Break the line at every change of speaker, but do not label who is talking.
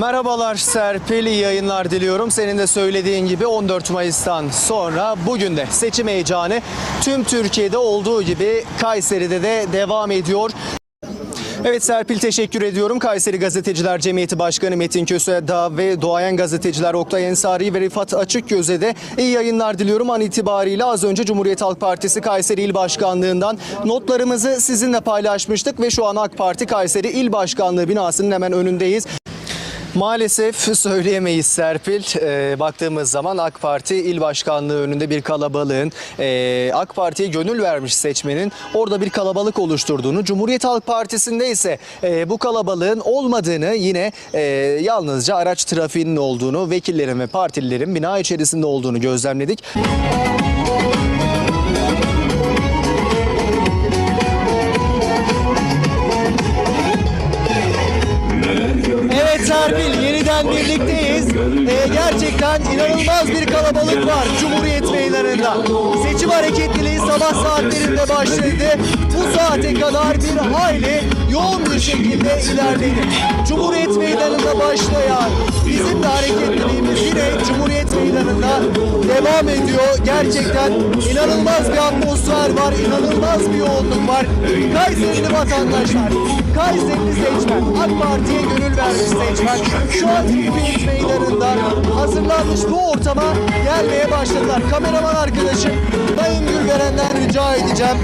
Merhabalar Serpil, iyi yayınlar diliyorum. Senin de söylediğin gibi 14 Mayıs'tan sonra bugün de seçim heyecanı tüm Türkiye'de olduğu gibi Kayseri'de de devam ediyor. Evet Serpil teşekkür ediyorum. Kayseri Gazeteciler Cemiyeti Başkanı Metin Köse'da ve Doğayan Gazeteciler Oktay Ensari ve Rifat Açıkgöz'e de iyi yayınlar diliyorum. An itibariyle az önce Cumhuriyet Halk Partisi Kayseri İl Başkanlığı'ndan notlarımızı sizinle paylaşmıştık ve şu an AK Parti Kayseri İl Başkanlığı binasının hemen önündeyiz. Maalesef söyleyemeyiz Serpil. Ee, baktığımız zaman AK Parti il başkanlığı önünde bir kalabalığın e, AK Parti'ye gönül vermiş seçmenin orada bir kalabalık oluşturduğunu, Cumhuriyet Halk Partisi'nde ise e, bu kalabalığın olmadığını yine e, yalnızca araç trafiğinin olduğunu, vekillerin ve partililerin bina içerisinde olduğunu gözlemledik. Evet yeniden birlikteyiz. Ee, gerçekten inanılmaz bir kalabalık var Cumhuriyet Meydanı'nda. Seçim hareketliliği sabah saatlerinde başladı. Bu saate kadar bir hayli yoğun bir şekilde ilerledi. Cumhuriyet Meydanı'nda başlayan bizim de hareketliliğimiz yine Cumhuriyet Meydanı'nda devam ediyor. Gerçekten inanılmaz bir atmosfer var, inanılmaz bir yoğunluk var. Kayserili vatandaşlar, Kayserili Parti'ye gönül vermiş seçmen. Şu an Cumhuriyet Meydanı'nda hazırlanmış bu ortama gelmeye başladılar. Kameraman arkadaşım Sayın Gülveren'den rica edeceğim.